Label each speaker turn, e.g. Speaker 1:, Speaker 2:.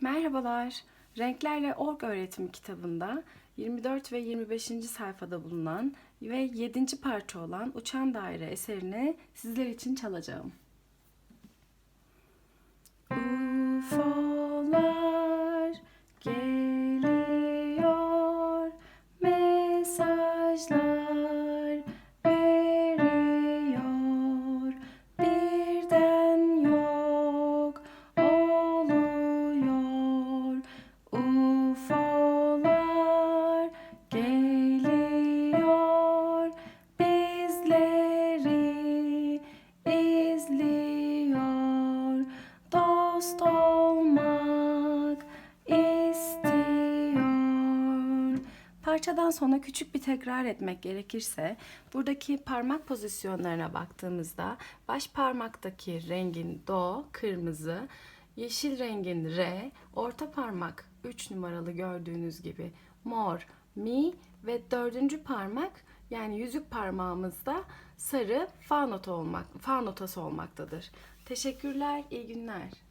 Speaker 1: Merhabalar. Renklerle Org öğretim kitabında 24 ve 25. sayfada bulunan ve 7. parça olan Uçan Daire eserini sizler için çalacağım. UFO'lar geliyor, mesajlar Parçadan sonra küçük bir tekrar etmek gerekirse buradaki parmak pozisyonlarına baktığımızda baş parmaktaki rengin do kırmızı, yeşil rengin re, orta parmak 3 numaralı gördüğünüz gibi mor, mi ve dördüncü parmak yani yüzük parmağımızda sarı fa nota olmak, fa notası olmaktadır. Teşekkürler, iyi günler.